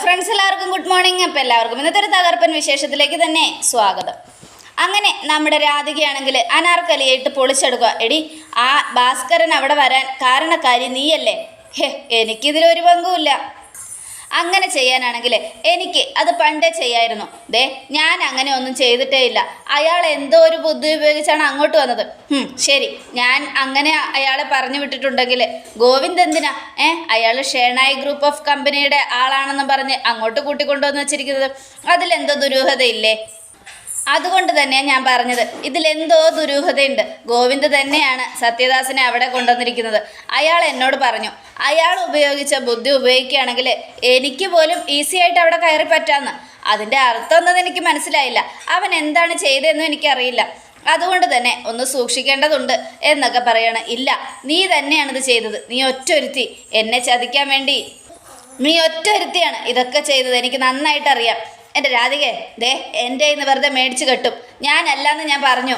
Friends എല്ലാവർക്കും good morning അപ്പം എല്ലാവർക്കും ഇന്നത്തെ ഒരു തകർപ്പൻ വിശേഷത്തിലേക്ക് തന്നെ സ്വാഗതം. അങ്ങനെ നമ്മുടെ രാധികയാണെങ്കിൽ അനാർക്കലിയായിട്ട് പൊളിച്ചെടുക്കുക. എടി ആ ഭാസ്കരൻ അവിടെ വരാൻ കാരണക്കാരി നീയല്ലേ? ഹേ എനിക്കിതിലൊരു പങ്കുമില്ല അങ്ങനെ ചെയ്യാനാണെങ്കിൽ എനിക്ക് അത് പണ്ടേ ചെയ്യായിരുന്നു. ദേ ഞാൻ അങ്ങനെ ഒന്നും ചെയ്തിട്ടേ ഇല്ല. അയാൾ എന്തോ ഒരു ബുദ്ധി ഉപയോഗിച്ചാണ് അങ്ങോട്ട് വന്നത്. ശരി. ഞാൻ അങ്ങനെ അയാളെ പറഞ്ഞു വിട്ടിട്ടുണ്ടെങ്കിൽ ഗോവിന്ദ് എന്തിനാ? ഏ അയാൾ ഷേണായി ഗ്രൂപ്പ് ഓഫ് കമ്പനിയുടെ ആളാണെന്ന് പറഞ്ഞ് അങ്ങോട്ട് കൂട്ടിക്കൊണ്ടുവന്ന് വെച്ചിരിക്കുന്നത്. അതിലെന്തോ ദുരൂഹതയില്ലേ? അതുകൊണ്ട് തന്നെയാണ് ഞാൻ പറഞ്ഞത്. ഇതിലെന്തോ ദുരൂഹതയുണ്ട്. ഗോവിന്ദ് തന്നെയാണ് സത്യദാസിനെ അവിടെ കൊണ്ടുവന്നിരിക്കുന്നത്. അയാൾ എന്നോട് പറഞ്ഞു അയാൾ ഉപയോഗിച്ച ബുദ്ധി ഉപയോഗിക്കുകയാണെങ്കിൽ എനിക്ക് പോലും ഈസി ആയിട്ട് അവിടെ കയറി പറ്റാമെന്ന് അതിന്റെ അർത്ഥം ഒന്നും എനിക്ക് മനസ്സിലായില്ല. അവൻ എന്താണ് ചെയ്തതെന്നും എനിക്കറിയില്ല. അതുകൊണ്ട് തന്നെ ഒന്ന് സൂക്ഷിക്കേണ്ടതുണ്ട് എന്നൊക്കെ പറയണം. ഇല്ല നീ തന്നെയാണിത് ചെയ്തത്. നീ ഒറ്റൊരുത്തി. എന്നെ ചതിക്കാൻ വേണ്ടി. നീ ഒറ്റൊരുത്തിയാണ് ഇതൊക്കെ ചെയ്തത്. എനിക്ക് നന്നായിട്ട് അറിയാം. എന്റെ രാധികെ ദേ എന്റെ ഇന്ന് വെറുതെ മേടിച്ച് കെട്ടും. ഞാനല്ലാന്ന് ഞാൻ പറഞ്ഞു.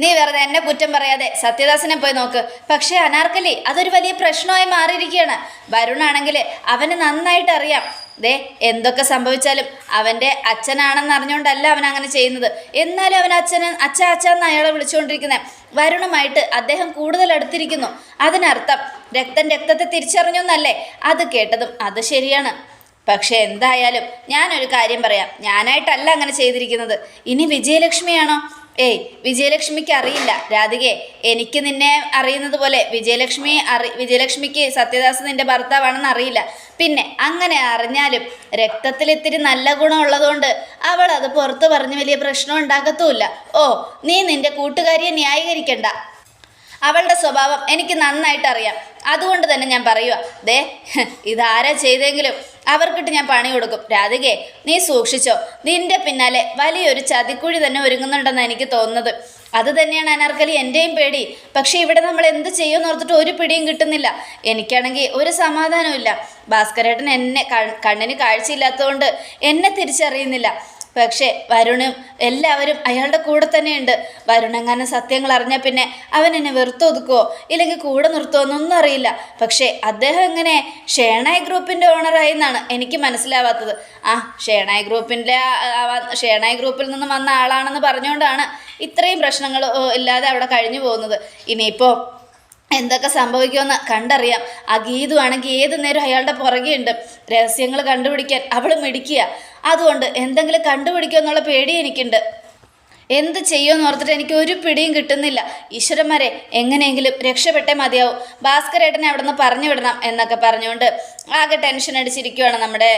നീ വെറുതെ എന്നെ കുറ്റം പറയാതെ സത്യദാസനെ പോയി നോക്ക്. പക്ഷേ അനാർക്കലി അതൊരു വലിയ പ്രശ്നമായി മാറിയിരിക്കുകയാണ്. വരുണാണെങ്കിൽ അവന് നന്നായിട്ട് അറിയാം. ദേ എന്തൊക്കെ സംഭവിച്ചാലും അവന്റെ അച്ഛനാണെന്ന് അറിഞ്ഞുകൊണ്ടല്ല അവൻ അങ്ങനെ ചെയ്യുന്നത്. എന്നാലും അവൻ അച്ഛന് അച്ഛ അച്ഛ എന്ന് അയാളെ വിളിച്ചുകൊണ്ടിരിക്കുന്നത് വരുണുമായിട്ട് അദ്ദേഹം കൂടുതൽ അടുത്തിരിക്കുന്നു. അതിനർത്ഥം രക്തം രക്തത്തെ തിരിച്ചറിഞ്ഞു എന്നല്ലേ അത് കേട്ടതും അത് ശരിയാണ്. പക്ഷെ എന്തായാലും ഞാനൊരു കാര്യം പറയാം. ഞാനായിട്ടല്ല അങ്ങനെ ചെയ്തിരിക്കുന്നത്. ഇനി വിജയലക്ഷ്മിയാണോ? ഏയ് വിജയലക്ഷ്മിക്ക് അറിയില്ല. രാധികെ എനിക്ക് നിന്നെ അറിയുന്നത് പോലെ വിജയലക്ഷ്മി അറി വിജയലക്ഷ്മിക്ക് സത്യദാസ് നിന്റെ ഭർത്താവാണെന്ന് അറിയില്ല. പിന്നെ അങ്ങനെ അറിഞ്ഞാലും രക്തത്തിൽ ഇത്തിരി നല്ല ഗുണമുള്ളതുകൊണ്ട് അവൾ അത് പുറത്ത് പറഞ്ഞ് വലിയ പ്രശ്നം ഉണ്ടാക്കത്തുമില്ല. ഓ നീ നിന്റെ കൂട്ടുകാരിയെ ന്യായീകരിക്കണ്ട. അവളുടെ സ്വഭാവം എനിക്ക് നന്നായിട്ട് അറിയാം അതുകൊണ്ട് തന്നെ ഞാൻ പറയുക ദേ ഇതാരാ ചെയ്തെങ്കിലും അവർക്കിട്ട് ഞാൻ പണി കൊടുക്കും. രാധികെ നീ സൂക്ഷിച്ചോ. നിന്റെ പിന്നാലെ വലിയൊരു ചതിക്കുഴി തന്നെ ഒരുങ്ങുന്നുണ്ടെന്ന് എനിക്ക് തോന്നുന്നത്. അത് തന്നെയാണ് അനാർക്കലി എന്റെയും പേടി. പക്ഷേ ഇവിടെ നമ്മൾ എന്ത് ചെയ്യുമെന്ന് ഓർത്തിട്ട് ഒരു പിടിയും കിട്ടുന്നില്ല. എനിക്കാണെങ്കിൽ ഒരു സമാധാനവും ഇല്ല ഭാസ്കരേട്ടൻ എന്നെ കണ്ണിന് കാഴ്ചയില്ലാത്തതുകൊണ്ട് എന്നെ തിരിച്ചറിയുന്നില്ല. പക്ഷേ വരുണും എല്ലാവരും അയാളുടെ കൂടെ തന്നെയുണ്ട്. വരുണെങ്ങാനും സത്യങ്ങൾ അറിഞ്ഞാൽ പിന്നെ അവൻ എന്നെ വെറുത്തൊതുക്കുവോ ഇല്ലെങ്കിൽ കൂടെ നിർത്തുമോ എന്നൊന്നും അറിയില്ല. പക്ഷേ അദ്ദേഹം എങ്ങനെ? ഷേണായി ഗ്രൂപ്പിന്റെ ഓണറായി എന്നാണ് എനിക്ക് മനസ്സിലാവാത്തത്. ആ ഷേണായി ഗ്രൂപ്പിന്റെ ഷേണായി ഗ്രൂപ്പിൽ നിന്ന് വന്ന ആളാണെന്ന് പറഞ്ഞുകൊണ്ടാണ് ഇത്രയും പ്രശ്നങ്ങൾ ഇല്ലാതെ അവിടെ കഴിഞ്ഞു പോകുന്നത്. ഇനിയിപ്പോൾ എന്തൊക്കെ സംഭവിക്കുമെന്ന് കണ്ടറിയാം. ആ ഗീതു ആണെങ്കിൽ ഏത് നേരം അയാളുടെ പുറകെ ഉണ്ട് രഹസ്യങ്ങൾ കണ്ടുപിടിക്കാൻ അവൾ മിടിക്കുക അതുകൊണ്ട് എന്തെങ്കിലും കണ്ടുപിടിക്കുമെന്നുള്ള പേടി എനിക്കുണ്ട്. എന്ത് ചെയ്യുമെന്ന് ഓർത്തിട്ട് എനിക്ക് ഒരു പിടിയും കിട്ടുന്നില്ല. ഈശ്വരന്മാരെ എങ്ങനെയെങ്കിലും രക്ഷപ്പെട്ടേ മതിയാവും. ഭാസ്കരേട്ടനെ അവിടെ നിന്ന് പറഞ്ഞു വിടണം എന്നൊക്കെ പറഞ്ഞുകൊണ്ട് ആകെ ടെൻഷൻ അടിച്ചിരിക്കുകയാണ് നമ്മുടെ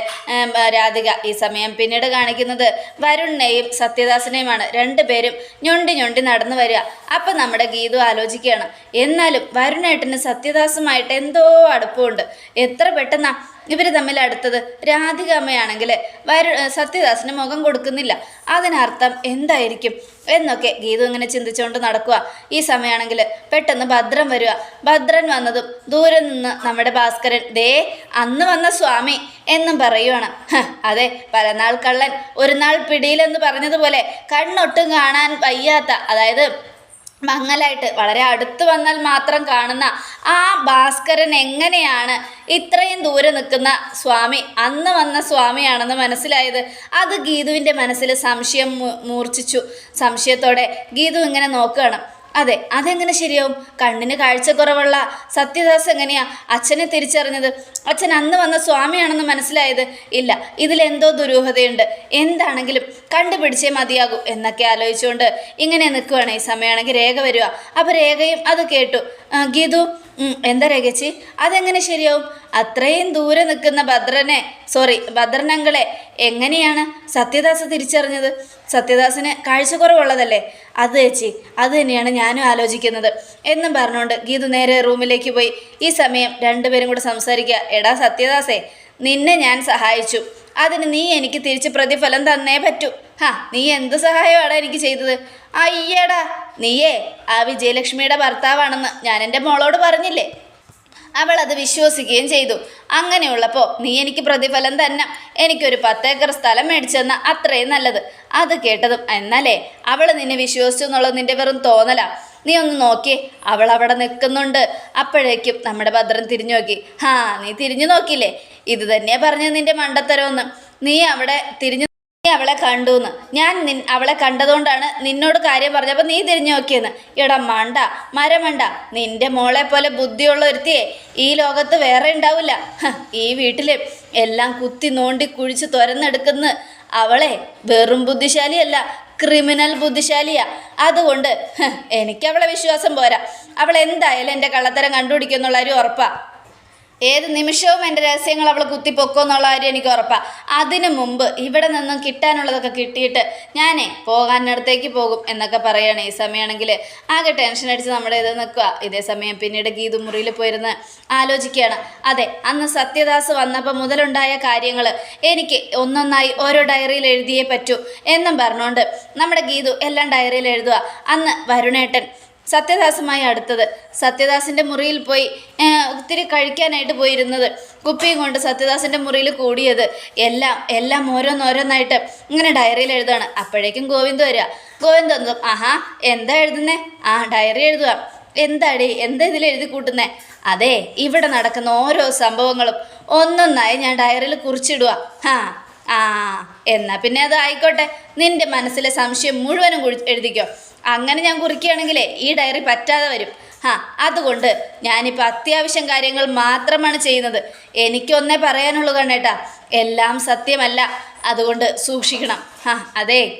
രാധിക ഈ സമയം. പിന്നീട് കാണിക്കുന്നത് വരുണിനെയും സത്യദാസിനെയുമാണ്. രണ്ടുപേരും ഞൊണ്ടി ഞൊണ്ടി നടന്നു വരിക. അപ്പം നമ്മുടെ ഗീതു ആലോചിക്കുകയാണ് എന്നാലും വരുണേട്ടന് സത്യദാസുമായിട്ട് എന്തോ അടുപ്പമുണ്ട്. എത്ര പെട്ടെന്നാ ഇവർ തമ്മിൽ അടുത്തത് രാധിക അമ്മയാണെങ്കിൽ വരു സത്യദാസിന് മുഖം കൊടുക്കുന്നില്ല. അതിനർത്ഥം എന്തായിരിക്കും? എന്നൊക്കെ ഗീതു ഇങ്ങനെ ചിന്തിച്ചുകൊണ്ട് നടക്കുക ഈ സമയമാണെങ്കിൽ പെട്ടെന്ന് ഭദ്രൻ വരിക ഭദ്രൻ വന്നതും ദൂരെ നിന്ന് നമ്മുടെ ഭാസ്കരൻ ദേ അന്ന് വന്ന സ്വാമി എന്നും പറയുവാണ്. അതെ പലനാൾ കള്ളൻ ഒരു നാൾ പിടിയിലെന്ന് പറഞ്ഞതുപോലെ കണ്ണൊട്ടും കാണാൻ വയ്യാത്ത അതായത് മങ്ങലായിട്ട് വളരെ അടുത്ത് വന്നാൽ മാത്രം കാണുന്ന ആ ഭാസ്കരൻ എങ്ങനെയാണ് ഇത്രയും ദൂരെ നിൽക്കുന്ന സ്വാമി അന്ന് വന്ന സ്വാമിയാണെന്ന് മനസ്സിലായത്? അത് ഗീതുവിന്റെ മനസ്സിൽ സംശയം മൂർച്ഛിച്ചു. സംശയത്തോടെ ഗീതു ഇങ്ങനെ നോക്കുകയാണ്. അതെ അതെങ്ങനെ ശരിയാവും? കണ്ണിന് കാഴ്ചക്കുറവുള്ള സത്യദാസ് എങ്ങനെയാ അച്ഛനെ തിരിച്ചറിഞ്ഞത്? അച്ഛൻ അന്ന് വന്ന സ്വാമിയാണെന്ന് മനസ്സിലായത്? ഇല്ല ഇതിലെന്തോ ദുരൂഹതയുണ്ട്. എന്താണെങ്കിലും കണ്ടുപിടിച്ചേ മതിയാകൂ എന്നൊക്കെ ആലോചിച്ചുകൊണ്ട് ഇങ്ങനെ നിൽക്കുകയാണ് ഈ സമയമാണെങ്കിൽ രേഖ വരിക അപ്പോൾ രേഖയും അത് കേട്ടു. "ആ, ഗീതു എന്താ രേഖച്ചി? അതെങ്ങനെ ശരിയാവും? അത്രയും ദൂരെ നിൽക്കുന്ന ഭദ്രനെ സോറി ഭദ്രനങ്ങളെ എങ്ങനെയാണ് സത്യദാസ് തിരിച്ചറിഞ്ഞത്? സത്യദാസിന് കാഴ്ചക്കുറവുള്ളതല്ലേ? അത് ചേച്ചി അത് തന്നെയാണ് ഞാനും ആലോചിക്കുന്നത്. എന്നും പറഞ്ഞുകൊണ്ട് ഗീതു നേരെ റൂമിലേക്ക് പോയി. ഈ സമയം രണ്ടുപേരും കൂടെ സംസാരിക്കുക. എടാ സത്യദാസേ നിന്നെ ഞാൻ സഹായിച്ചു. അതിന് നീ എനിക്ക് തിരിച്ച് പ്രതിഫലം തന്നേ പറ്റൂ. ഹാ നീ എന്ത് സഹായമാണ് എനിക്ക് ചെയ്തത്? അയ്യടാ നീയേ ആ വിജയലക്ഷ്മിയുടെ ഭർത്താവാണെന്ന് ഞാൻ എന്റെ മോളോട് പറഞ്ഞില്ലേ? അവൾ അത് വിശ്വസിക്കുകയും ചെയ്തു. അങ്ങനെയുള്ളപ്പോൾ നീ എനിക്ക് പ്രതിഫലം തന്നെ. എനിക്കൊരു പത്തേക്കർ സ്ഥലം മേടിച്ചു തന്ന അത്രയും നല്ലത്. അത് കേട്ടതും എന്നാലേ അവൾ നിന്നെ വിശ്വസിച്ചു എന്നുള്ളത് നിന്റെ വെറും തോന്നലാ. നീ ഒന്ന് നോക്കി. അവൾ അവിടെ നിൽക്കുന്നുണ്ട്. അപ്പോഴേക്കും നമ്മുടെ ഭദ്രൻ തിരിഞ്ഞു നോക്കി. ഹാ നീ തിരിഞ്ഞു നോക്കിയില്ലേ? ഇത് തന്നെയാ പറഞ്ഞത് നിന്റെ മണ്ടത്തരമെന്ന്. നീ അവിടെ തിരിഞ്ഞു നീ അവളെ കണ്ടു എന്ന് ഞാൻ നിൻ അവളെ കണ്ടതുകൊണ്ടാണ് നിന്നോട് കാര്യം പറഞ്ഞപ്പോൾ നീ തിരിഞ്ഞു നോക്കിയെന്ന്. എടാ മണ്ട മരമണ്ട. നിന്റെ മോളെ പോലെ ബുദ്ധിയുള്ള ഒരുത്തിയെ ഈ ലോകത്ത് വേറെ ഉണ്ടാവില്ല. ഈ വീട്ടിൽ എല്ലാം കുത്തി നോണ്ടി കുഴിച്ച് തുരന്നെടുക്കുന്ന അവളെ വെറും ബുദ്ധിശാലിയല്ല. ക്രിമിനൽ ബുദ്ധിശാലിയാ. അതുകൊണ്ട് എനിക്ക് എനിക്കവളെ വിശ്വാസം പോരാ. അവൾ എന്തായാലും എന്റെ കള്ളത്തരം കണ്ടുപിടിക്കുന്നുള്ള ഒരു ഉറപ്പാ. ഏത് നിമിഷവും എന്റെ രഹസ്യങ്ങൾ അവൾ കുത്തിപ്പൊക്കോ എന്നുള്ള കാര്യം എനിക്ക് ഉറപ്പാണ് അതിനു മുമ്പ് ഇവിടെ നിന്നും കിട്ടാനുള്ളതൊക്കെ കിട്ടിയിട്ട് ഞാനേ പോകാനടുത്തേക്ക് പോകും എന്നൊക്കെ പറയുകയാണ് ഈ സമയമാണെങ്കിൽ ആകെ ടെൻഷൻ അടിച്ച് നമ്മുടെ ഇത് നിൽക്കുക. ഇതേ സമയം പിന്നീട് ഗീതു മുറിയിൽ പോയിരുന്ന് ആലോചിക്കുകയാണ്. അതെ അന്ന് സത്യദാസ് വന്നപ്പോൾ മുതലുണ്ടായ കാര്യങ്ങൾ എനിക്ക് ഒന്നൊന്നായി ഓരോ ഡയറിയിൽ എഴുതിയേ പറ്റൂ എന്നും പറഞ്ഞുകൊണ്ട് നമ്മുടെ ഗീതു എല്ലാം ഡയറിയിൽ എഴുതുക. അന്ന് വരുണേട്ടൻ സത്യദാസുമായി അടുത്തത്. സത്യദാസിന്റെ മുറിയിൽ പോയി ഒത്തിരി കഴിക്കാനായിട്ട് പോയിരുന്നത്. കുപ്പിയും കൊണ്ട് സത്യദാസിന്റെ മുറിയിൽ കൂടിയത്. എല്ലാം എല്ലാം ഓരോന്നോരോന്നായിട്ട് ഇങ്ങനെ ഡയറിയിൽ എഴുതുകയാണ് അപ്പോഴേക്കും ഗോവിന്ദ് വരിക. ഗോവിന്ദ് വന്നു. ആഹാ എന്താ എഴുതുന്നേ? ആ ഡയറി എഴുതുക എന്താടി എന്താ ഇതിൽ എഴുതി കൂട്ടുന്നേ? അതെ ഇവിടെ നടക്കുന്ന ഓരോ സംഭവങ്ങളും ഒന്നൊന്നായി ഞാൻ ഡയറിയിൽ കുറിച്ചിടുക ആ ആ എന്നാ പിന്നെ അത് ആയിക്കോട്ടെ. നിന്റെ മനസ്സിലെ സംശയം മുഴുവനും എഴുതിക്കോ. അങ്ങനെ ഞാൻ കുറിക്കുകയാണെങ്കിലേ ഈ ഡയറി പറ്റാതെ വരും. ആ അതുകൊണ്ട് ഞാനിപ്പോൾ അത്യാവശ്യം കാര്യങ്ങൾ മാത്രമാണ് ചെയ്യുന്നത്. എനിക്കൊന്നേ പറയാനുള്ളൂ കണ്ണേട്ടാ എല്ലാം സത്യമല്ല. അതുകൊണ്ട് സൂക്ഷിക്കണം. ആ അതെ.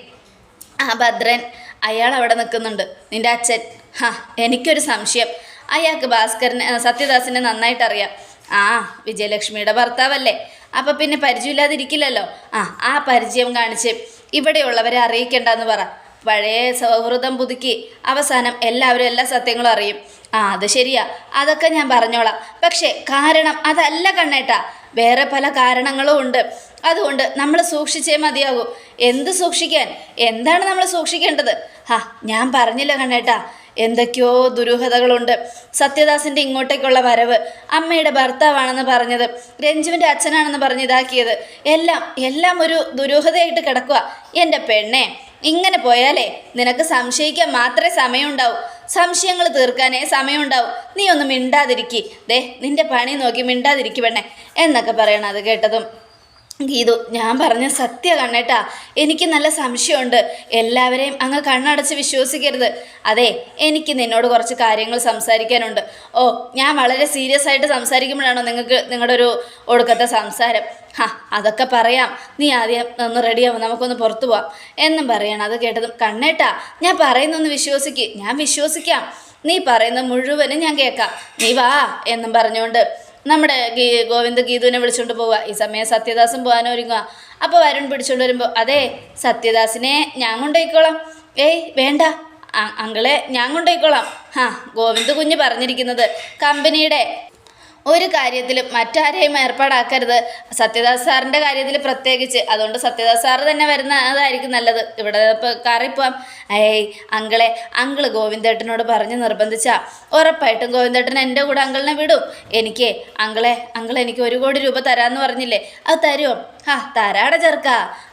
ആ ഭദ്രൻ അയാൾ അവിടെ നിൽക്കുന്നുണ്ട്. നിന്റെ അച്ഛൻ. ഹാ എനിക്കൊരു സംശയം. അയാൾക്ക് ഭാസ്കരനെ ആ, സത്യദാസിനെ നന്നായിട്ട് അറിയാം ആ വിജയലക്ഷ്മിയുടെ ഭർത്താവല്ലേ. അപ്പം പിന്നെ പരിചയമില്ലാതിരിക്കില്ലല്ലോ. ആ ആ പരിചയം കാണിച്ച് ഇവിടെയുള്ളവരെ അറിയിക്കേണ്ടെന്ന് പറ. പഴയ സൗഹൃദം പുതുക്കി അവസാനം എല്ലാവരും എല്ലാ സത്യങ്ങളും അറിയും. ആ അത് ശരിയാ. അതൊക്കെ ഞാൻ പറഞ്ഞോളാം. പക്ഷേ കാരണം അതല്ല കണ്ണേട്ടാ. വേറെ പല കാരണങ്ങളും ഉണ്ട്. അതുകൊണ്ട് നമ്മൾ സൂക്ഷിച്ചേ മതിയാകൂ. എന്ത് സൂക്ഷിക്കാൻ? എന്താണ് നമ്മൾ സൂക്ഷിക്കേണ്ടത്? ഹാ ഞാൻ പറഞ്ഞില്ല കണ്ണേട്ടാ. എന്തൊക്കെയോ ദുരൂഹതകളുണ്ട്. സത്യദാസിന്റെ ഇങ്ങോട്ടേക്കുള്ള വരവ് അമ്മയുടെ ഭർത്താവാണെന്ന് പറഞ്ഞത് രഞ്ജുവിന്റെ അച്ഛനാണെന്ന് പറഞ്ഞ് ഇതാക്കിയത്. എല്ലാം എല്ലാം ഒരു ദുരൂഹതയായിട്ട് കിടക്കുക എന്റെ പെണ്ണെ. ഇങ്ങനെ പോയാലേ നിനക്ക് സംശയിക്കാൻ മാത്രമേ സമയമുണ്ടാവൂ. സംശയങ്ങൾ തീർക്കാനേ സമയമുണ്ടാവും. നീ ഒന്ന് മിണ്ടാതിരിക്കി. ദേ നിന്റെ പണി നോക്കി മിണ്ടാതിരിക്കി പെണ്ണേ എന്നൊക്കെ പറയണം അത് കേട്ടതും. ഗീതു ഞാൻ പറഞ്ഞ സത്യ കണ്ണേട്ടാ. എനിക്ക് നല്ല സംശയമുണ്ട്. എല്ലാവരെയും അങ്ങ് കണ്ണടച്ച് വിശ്വസിക്കരുത്. അതെ എനിക്ക് നിന്നോട് കുറച്ച് കാര്യങ്ങൾ സംസാരിക്കാനുണ്ട്. ഓ ഞാൻ വളരെ സീരിയസ് ആയിട്ട് സംസാരിക്കുമ്പോഴാണോ നിങ്ങൾക്ക് നിങ്ങളുടെ ഒരു ഒടുക്കത്തെ സംസാരം? ഹാ അതൊക്കെ പറയാം. നീ ആദ്യം ഒന്ന് റെഡിയാവും നമുക്കൊന്ന് പുറത്തു പോവാം. എന്നും പറയണം. അത് കേട്ടതും കണ്ണേട്ടാ ഞാൻ പറയുന്നൊന്ന് വിശ്വസിക്ക്. ഞാൻ വിശ്വസിക്കാം. നീ പറയുന്ന മുഴുവനും ഞാൻ കേൾക്കാം. നീ വാ എന്നും പറഞ്ഞുകൊണ്ട് നമ്മുടെ ഗീ ഗോവിന്ദ് ഗീതുവിനെ വിളിച്ചുകൊണ്ട് പോവുക. ഈ സമയം സത്യദാസും പോകാനും ഒരുങ്ങുക. അപ്പോൾ വരുൺ പിടിച്ചുകൊണ്ട് വരുമ്പോൾ അതെ സത്യദാസിനെ ഞാൻ കൊണ്ടുപോയിക്കോളാം. ഏയ് വേണ്ട. അങ്കളെ ഞാൻ കൊണ്ടുപോയിക്കോളാം. ഹാ ഗോവിന്ദ് കുഞ്ഞ് പറഞ്ഞിരിക്കുന്നത് കമ്പനിയുടെ ഒരു കാര്യത്തിലും മറ്റാരെയും ഏർപ്പാടാക്കരുത്. സത്യദാസ് സാറിന്റെ കാര്യത്തിൽ പ്രത്യേകിച്ച്. അതുകൊണ്ട് സത്യദാസ് സാറ് തന്നെ വരുന്ന അതായിരിക്കും നല്ലത്. ഇവിടെ ഇപ്പോൾ കാറിൽ പോവാം ഏയ് അങ്കിളെ അങ്കിൾ ഗോവിന്ദേട്ടനോട് പറഞ്ഞ് നിർബന്ധിച്ചാ. ഉറപ്പായിട്ടും ഗോവിന്ദേട്ടൻ എന്റെ കൂടെ അങ്കിളിനെ വിടും. എനിക്ക് അങ്കിളെ അങ്കിൾ എനിക്ക് ഒരു കോടി രൂപ തരാമെന്ന് പറഞ്ഞില്ലേ? അത് തരുമോ ആ തരാട ചെറുക്ക.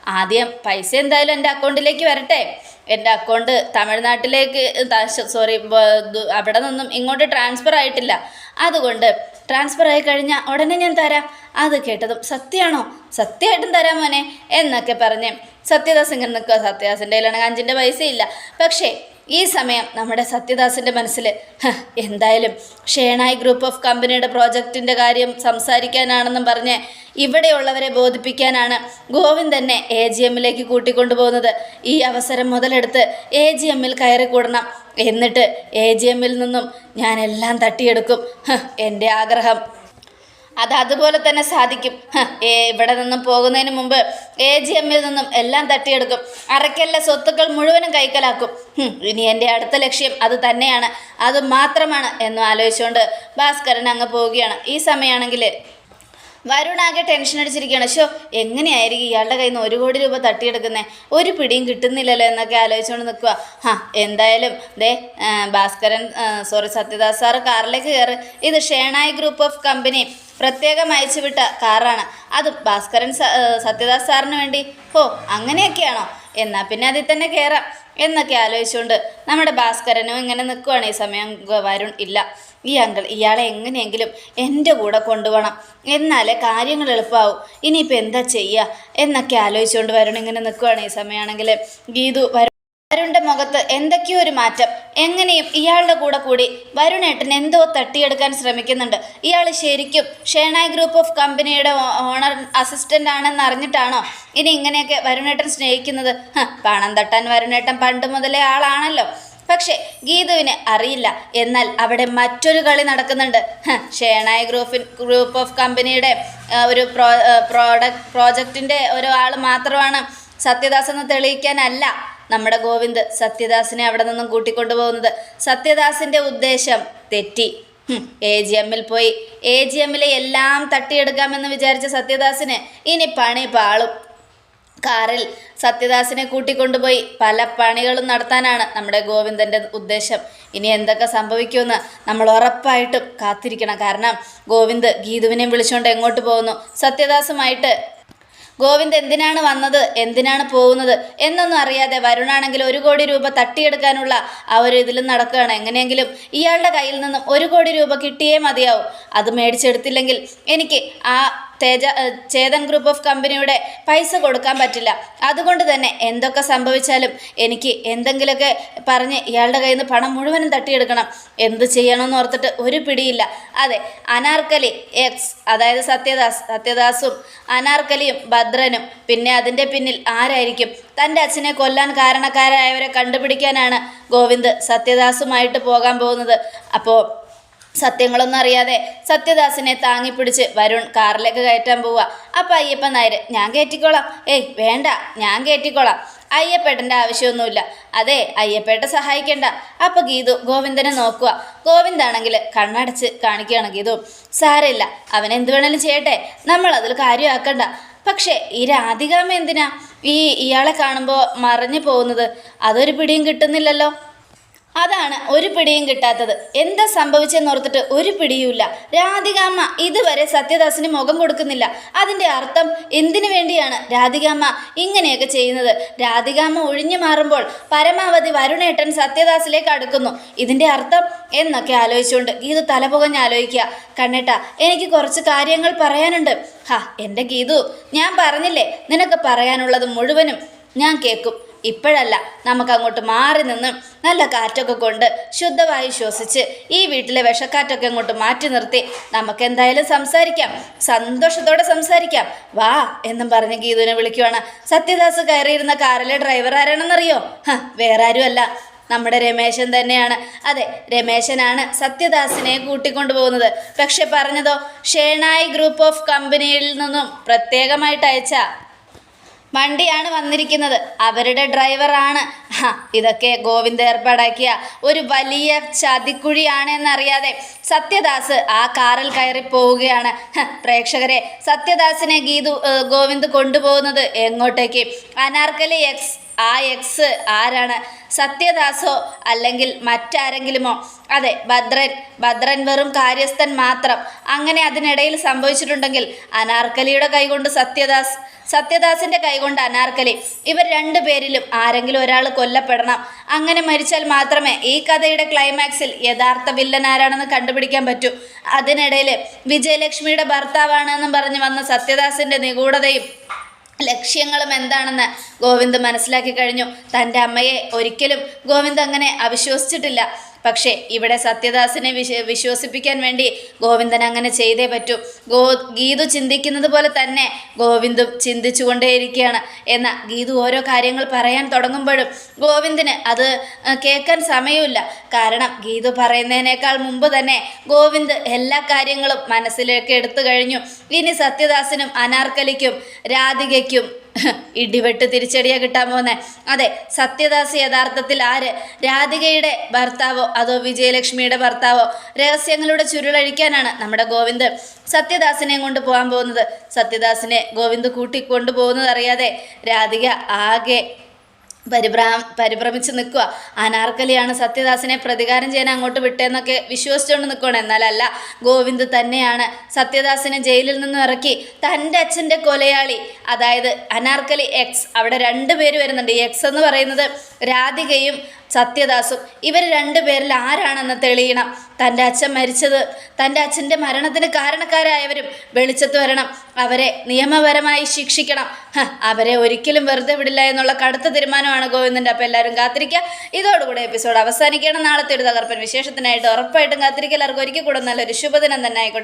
ആദ്യം പൈസ എന്തായാലും എന്റെ അക്കൗണ്ടിലേക്ക് വരട്ടെ. എന്റെ അക്കൗണ്ട് തമിഴ്നാട്ടിലേക്ക് സോറി അവിടെ നിന്നും ഇങ്ങോട്ട് ട്രാൻസ്ഫർ ആയിട്ടില്ല. അതുകൊണ്ട് ട്രാൻസ്ഫർ ആയി കഴിഞ്ഞാൽ ഉടനെ ഞാൻ തരാം. അത് കേട്ടതും സത്യമാണോ? സത്യമായിട്ടും തരാം മോനെ എന്നൊക്കെ പറഞ്ഞ് സത്യദാസ് ഇങ്ങനെ നിൽക്കുക സത്യദാസിന്റെ കയ്യിലാണെങ്കിൽ അഞ്ചിന്റെ പൈസ ഇല്ല പക്ഷേ ഈ സമയം നമ്മുടെ സത്യദാസിന്റെ മനസ്സിൽ എന്തായാലും ഷേണായി ഗ്രൂപ്പ് ഓഫ് കമ്പനിയുടെ പ്രോജക്റ്റിന്റെ കാര്യം സംസാരിക്കാനാണെന്നും പറഞ്ഞ് ഇവിടെയുള്ളവരെ ബോധിപ്പിക്കാനാണ് ഗോവിന്ദ് തന്നെ എ ജി എമ്മിലേക്ക് കൂട്ടിക്കൊണ്ടുപോകുന്നത്. ഈ അവസരം മുതലെടുത്ത് എ ജി എമ്മിൽ കയറി കൂടണം എന്നിട്ട് എ ജി എമ്മിൽ നിന്നും ഞാനെല്ലാം തട്ടിയെടുക്കും. എന്റെ ആഗ്രഹം. അത് അതുപോലെ തന്നെ സാധിക്കും. ഇവിടെ നിന്നും പോകുന്നതിന് മുമ്പ് എ ജി എമ്മിൽ നിന്നും എല്ലാം തട്ടിയെടുക്കും. അറക്കല്ല സ്വത്തുക്കൾ മുഴുവനും കൈക്കലാക്കും. ഇനി എന്റെ അടുത്ത ലക്ഷ്യം അത് തന്നെയാണ്. അത് മാത്രമാണ് എന്ന് ആലോചിച്ചുകൊണ്ട് ഭാസ്കരൻ അങ്ങ് പോവുകയാണ്. ഈ സമയമാണെങ്കിൽ വരുണാകെ ടെൻഷൻ അടിച്ചിരിക്കുകയാണ്. ഷോ എങ്ങനെയായിരിക്കും ഇയാളുടെ കയ്യിൽ നിന്ന് ഒരു കോടി രൂപ തട്ടിയെടുക്കുന്നത് ഒരു പിടിയും കിട്ടുന്നില്ലല്ലോ എന്നൊക്കെ ആലോചിച്ചുകൊണ്ട് നിൽക്കുക. ഹാ എന്തായാലും ദേ ആ, ഭാസ്കരൻ സോറി സത്യദാസ് സാറ് കാറിലേക്ക് കയറി. ഇത് ഷേണായി ഗ്രൂപ്പ് ഓഫ് കമ്പനി പ്രത്യേകം അയച്ചു വിട്ട കാറാണ്. അത് ഭാസ്കരൻ സത്യദാസ് സാറിന് വേണ്ടി. ഹോ അങ്ങനെയൊക്കെയാണോ? എന്നാൽ പിന്നെ അതിൽ തന്നെ കയറാം എന്നൊക്കെ ആലോചിച്ചുകൊണ്ട് നമ്മുടെ ഭാസ്കരനും ഇങ്ങനെ നിൽക്കുവാണ്. ഈ സമയം വരുൺ ഇല്ല. ഈ അങ്കിൾ ഇയാളെ എങ്ങനെയെങ്കിലും എന്റെ കൂടെ കൊണ്ടുപോകണം എന്നാലേ കാര്യങ്ങൾ എളുപ്പമാവും. ഇനിയിപ്പോൾ എന്താ ചെയ്യുക എന്നൊക്കെ ആലോചിച്ചുകൊണ്ട് വരുൺ ഇങ്ങനെ നിൽക്കുവാണ് ഈ സമയമാണെങ്കിൽ. ഗീതു വരുണിന്റെ മുഖത്ത് എന്തൊക്കെയോ ഒരു മാറ്റം. എങ്ങനെയും ഇയാളുടെ കൂടെ കൂടി വരുണേട്ടൻ എന്തോ തട്ടിയെടുക്കാൻ ശ്രമിക്കുന്നുണ്ട്. ഇയാൾ ശരിക്കും ഷേണായ് ഗ്രൂപ്പ് ഓഫ് കമ്പനിയുടെ ഓണർ അസിസ്റ്റന്റ് ആണെന്ന് അറിഞ്ഞിട്ടാണോ ഇനി ഇങ്ങനെയൊക്കെ വരുണേട്ടൻ സ്നേഹിക്കുന്നത്? പണം തട്ടാൻ വരുണേട്ടൻ പണ്ട് മുതലേ ആളാണല്ലോ. പക്ഷേ ഗീതുവിന് അറിയില്ല. എന്നാൽ അവിടെ മറ്റൊരു കളി നടക്കുന്നുണ്ട്. ഷേണായ് ഗ്രൂപ്പിൻ ഗ്രൂപ്പ് ഓഫ് കമ്പനിയുടെ ഒരു പ്രോ പ്രോഡക്റ്റ് പ്രോജക്റ്റിന്റെ ഒരാൾ മാത്രമാണ് സത്യദാസ് എന്ന് തെളിയിക്കാനല്ല. നമ്മുടെ ഗോവിന്ദ് സത്യദാസിനെ അവിടെ നിന്നും കൂട്ടിക്കൊണ്ടുപോകുന്നത്. സത്യദാസിന്റെ ഉദ്ദേശം തെറ്റി. എ ജി എമ്മിൽ പോയി. എ ജി എമ്മിലെ എല്ലാം തട്ടിയെടുക്കാമെന്ന് വിചാരിച്ച സത്യദാസിന് ഇനി പണി പാളും. കാറിൽ സത്യദാസിനെ കൂട്ടിക്കൊണ്ടുപോയി പല പണികളും നടത്താനാണ് നമ്മുടെ ഗോവിന്ദന്റെ ഉദ്ദേശം. ഇനി എന്തൊക്കെ സംഭവിക്കുമെന്ന് നമ്മൾ ഉറപ്പായിട്ടും കാത്തിരിക്കണം. കാരണം ഗോവിന്ദ് ഗീതുവിനെ വിളിച്ചുകൊണ്ട് എങ്ങോട്ട് പോകുന്നു? സത്യദാസുമായിട്ട് ഗോവിന്ദ് എന്തിനാണ് വന്നത്? എന്തിനാണ് പോകുന്നത്? എന്നൊന്നും അറിയാതെ വരുണാണെങ്കിൽ ഒരു കോടി രൂപ തട്ടിയെടുക്കാനുള്ള ഒരു ഇതിലും നടക്കുകയാണ്. എങ്ങനെയെങ്കിലും ഇയാളുടെ കയ്യിൽ നിന്നും ഒരു കോടി രൂപ കിട്ടിയേ മതിയാവും. അത് മേടിച്ചെടുത്തില്ലെങ്കിൽ എനിക്ക് ആ തേജ ചേതൻ ഗ്രൂപ്പ് ഓഫ് കമ്പനിയുടെ പൈസ കൊടുക്കാൻ പറ്റില്ല. അതുകൊണ്ട് തന്നെ എന്തൊക്കെ സംഭവിച്ചാലും എനിക്ക് എന്തെങ്കിലുമൊക്കെ പറഞ്ഞ് ഇയാളുടെ കയ്യിൽ നിന്ന് പണം മുഴുവനും തട്ടിയെടുക്കണം. എന്ത് ചെയ്യണമെന്ന് ഓർത്തിട്ട് ഒരു പിടിയില്ല. അതെ അനാർക്കലി എക്സ് അതായത് സത്യദാസ് സത്യദാസും അനാർക്കലിയും ഭദ്രനും പിന്നെ അതിന്റെ പിന്നിൽ ആരായിരിക്കും? തന്റെ അച്ഛനെ കൊല്ലാൻ കാരണക്കാരായവരെ കണ്ടുപിടിക്കാനാണ് ഗോവിന്ദ് സത്യദാസുമായിട്ട് പോകാൻ പോകുന്നത്. അപ്പോൾ സത്യങ്ങളൊന്നും അറിയാതെ സത്യദാസിനെ താങ്ങിപ്പിടിച്ച് വരുൺ കാറിലേക്ക് കയറ്റാൻ പോവുക അപ്പം അയ്യപ്പൻ നായർ ഞാൻ കയറ്റിക്കോളാം ഏയ് വേണ്ട ഞാൻ കയറ്റിക്കോളാം അയ്യപ്പേട്ടന്റെ ആവശ്യമൊന്നുമില്ല. അതെ അയ്യപ്പേട്ട സഹായിക്കണ്ട. അപ്പം ഗീതു ഗോവിന്ദനെ നോക്കുക ഗോവിന്ദാണെങ്കിൽ കണ്ണടച്ച് കാണിക്കുകയാണ് ഗീതു. സാരമില്ല അവൻ എന്ത് വേണേലും ചെയ്യട്ടെ. നമ്മൾ അതിൽ കാര്യമാക്കണ്ട. പക്ഷേ ഈ രാധികാമ്മ എന്തിനാ? ഈ ഇയാളെ കാണുമ്പോൾ മറഞ്ഞു പോകുന്നത്? അതൊരു പിടിയും കിട്ടുന്നില്ലല്ലോ. അതാണ് ഒരു പിടിയും കിട്ടാത്തത്. എന്താ സംഭവിച്ചെന്നോർത്തിട്ട് ഒരു പിടിയുമില്ല. രാധികാമ്മ ഇതുവരെ സത്യദാസിന് മുഖം കൊടുക്കുന്നില്ല. അതിന്റെ അർത്ഥം എന്തിനു വേണ്ടിയാണ് രാധികാമ്മ ഇങ്ങനെയൊക്കെ ചെയ്യുന്നത്? രാധികാമ്മ ഒഴിഞ്ഞു മാറുമ്പോൾ പരമാവധി വരുണേട്ടൻ സത്യദാസിലേക്ക് അടുക്കുന്നു. ഇതിന്റെ അർത്ഥം എന്നൊക്കെ ആലോചിച്ചുകൊണ്ട് ഗീതു തലപുകഞ്ഞ് ആലോചിക്കുക. കണ്ണേട്ട എനിക്ക് കുറച്ച് കാര്യങ്ങൾ പറയാനുണ്ട്. ഹാ എന്റെ ഗീതു ഞാൻ പറഞ്ഞില്ലേ? നിനക്ക് പറയാനുള്ളത് മുഴുവനും ഞാൻ കേൾക്കും. ഇപ്പോഴല്ല നമുക്ക് അങ്ങോട്ട് മാറി നിന്ന് നല്ല കാറ്റൊക്കെ കൊണ്ട് ശുദ്ധമായി ശ്വസിച്ച് ഈ വീട്ടിലെ വിഷക്കാറ്റൊക്കെ അങ്ങോട്ട് മാറ്റി നിർത്തി നമുക്ക് എന്തായാലും സംസാരിക്കാം. സന്തോഷത്തോടെ സംസാരിക്കാം. വാ എന്നും പറഞ്ഞ് ഗീതുവിനെ വിളിക്കുവാണ്. സത്യദാസ് കയറിയിരുന്ന കാറിലെ ഡ്രൈവർ ആരാണെന്നറിയോ? വേറെ ആരുമല്ല നമ്മുടെ രമേശൻ തന്നെയാണ്. അതെ രമേശനാണ് സത്യദാസിനെ കൂട്ടിക്കൊണ്ടുപോകുന്നത്. പക്ഷെ പറഞ്ഞതോ ഷേണായി ഗ്രൂപ്പ് ഓഫ് കമ്പനിയിൽ നിന്നും പ്രത്യേകമായിട്ട് അയച്ച. വണ്ടിയാണ് വന്നിരിക്കുന്നത്. അവരുടെ ഡ്രൈവറാണ് ഇതൊക്കെ ഗോവിന്ദ് ഏർപ്പാടാക്കിയ ഒരു വലിയ ചതിക്കുഴിയാണ് എന്നറിയാതെ സത്യദാസ് ആ കാറിൽ കയറി പോവുകയാണ്. പ്രേക്ഷകരെ സത്യദാസിനെ ഗീതു ഗോവിന്ദ് കൊണ്ടുപോകുന്നത് എങ്ങോട്ടേക്ക്? അനാർക്കലി എക്സ് ആ എക്സ് ആരാണ്? സത്യദാസോ അല്ലെങ്കിൽ മറ്റാരെങ്കിലുമോ? അതെ ഭദ്രൻ. ഭദ്രൻ വെറും കാര്യസ്ഥൻ മാത്രം. അങ്ങനെ അതിനിടയിൽ സംഭവിച്ചിട്ടുണ്ടെങ്കിൽ അനാർക്കലിയുടെ കൈകൊണ്ട് സത്യദാസ് സത്യദാസിന്റെ കൈകൊണ്ട് അനാർക്കലി. ഇവർ രണ്ടു പേരിലും ആരെങ്കിലും ഒരാൾ കൊല്ലപ്പെടണം. അങ്ങനെ മരിച്ചാൽ മാത്രമേ ഈ കഥയുടെ ക്ലൈമാക്സിൽ യഥാർത്ഥ വില്ലൻ ആരാണെന്ന് കണ്ടുപിടിക്കാൻ പറ്റൂ. അതിനിടയിൽ വിജയലക്ഷ്മിയുടെ ഭർത്താവാണെന്നും പറഞ്ഞ് വന്ന സത്യദാസിന്റെ നിഗൂഢതയും ലക്ഷ്യങ്ങളും എന്താണെന്ന് ഗോവിന്ദ് മനസ്സിലാക്കി കഴിഞ്ഞു. തന്റെ അമ്മയെ ഒരിക്കലും ഗോവിന്ദ് അങ്ങനെ അവിശ്വസിച്ചിട്ടില്ല. പക്ഷേ ഇവിടെ സത്യദാസിനെ വിശ്വ വിശ്വസിപ്പിക്കാൻ വേണ്ടി ഗോവിന്ദൻ അങ്ങനെ ചെയ്തേ പറ്റൂ. ഗോ ഗീതു ചിന്തിക്കുന്നത് പോലെ തന്നെ ഗോവിന്ദും ചിന്തിച്ചുകൊണ്ടേയിരിക്കുകയാണ്. എന്ന ഗീതു ഓരോ കാര്യങ്ങൾ പറയാൻ തുടങ്ങുമ്പോഴും ഗോവിന്ദന് അത് കേൾക്കാൻ സമയമില്ല. കാരണം ഗീതു പറയുന്നതിനേക്കാൾ മുമ്പ് തന്നെ ഗോവിന്ദ് എല്ലാ കാര്യങ്ങളും മനസ്സിലേക്ക് എടുത്തു കഴിഞ്ഞു. ഇനി സത്യദാസിനും അനാർക്കലിക്കും രാധികയ്ക്കും ഇടിവെട്ട് തിരിച്ചടിയാ കിട്ടാൻ പോന്നെ. അതെ സത്യദാസ് യഥാർത്ഥത്തിൽ ആര്? രാധികയുടെ ഭർത്താവോ അതോ വിജയലക്ഷ്മിയുടെ ഭർത്താവോ? രഹസ്യങ്ങളുടെ ചുരുളഴിക്കാനാണ് നമ്മുടെ ഗോവിന്ദ്. സത്യദാസിനെ കൊണ്ട് പോകാൻ പോകുന്നത്. സത്യദാസിനെ ഗോവിന്ദ് കൂട്ടിക്കൊണ്ടു പോകുന്നത് അറിയാതെ രാധിക ആകെ പരിഭ്രാ പരിഭ്രമിച്ച് നിൽക്കുക. അനാർക്കലിയാണ് സത്യദാസിനെ പ്രതികാരം ചെയ്യാൻ അങ്ങോട്ട് വിട്ടേന്നൊക്കെ വിശ്വസിച്ചുകൊണ്ട് നിൽക്കുകയാണ്. എന്നാലല്ല ഗോവിന്ദ് തന്നെയാണ് സത്യദാസിനെ ജയിലിൽ നിന്ന് ഇറക്കി തന്റെ അച്ഛന്റെ കൊലയാളി. അതായത് അനാർക്കലി എക്സ് അവിടെ രണ്ട് പേര് വരുന്നുണ്ട്. എക്സ് എന്ന് പറയുന്നത് രാധികയും സത്യദാസും. ഇവർ രണ്ടുപേരിൽ ആരാണെന്ന് തെളിയണം. തന്റെ അച്ഛൻ മരിച്ചത് തന്റെ അച്ഛന്റെ മരണത്തിന് കാരണക്കാരായവരും വെളിച്ചത്ത് വരണം. അവരെ നിയമപരമായി ശിക്ഷിക്കണം. അവരെ ഒരിക്കലും വെറുതെ വിടില്ല എന്നുള്ള കടുത്ത തീരുമാനമാണ് ഗോവിന്ദന്റെ അപ്പോൾ എല്ലാവരും കാത്തിരിക്കുക. ഇതോടുകൂടെ എപ്പിസോഡ് അവസാനിക്കണം നാളത്തെ ഒരു തകർപ്പൻ വിശേഷത്തിനായിട്ട് ഉറപ്പായിട്ടും കാത്തിരിക്കുക. എല്ലാവർക്കും ഒരിക്കൽ കൂടെ നല്ലൊരു ശുഭദിനം തന്നെ ആയിക്കോട്ടെ.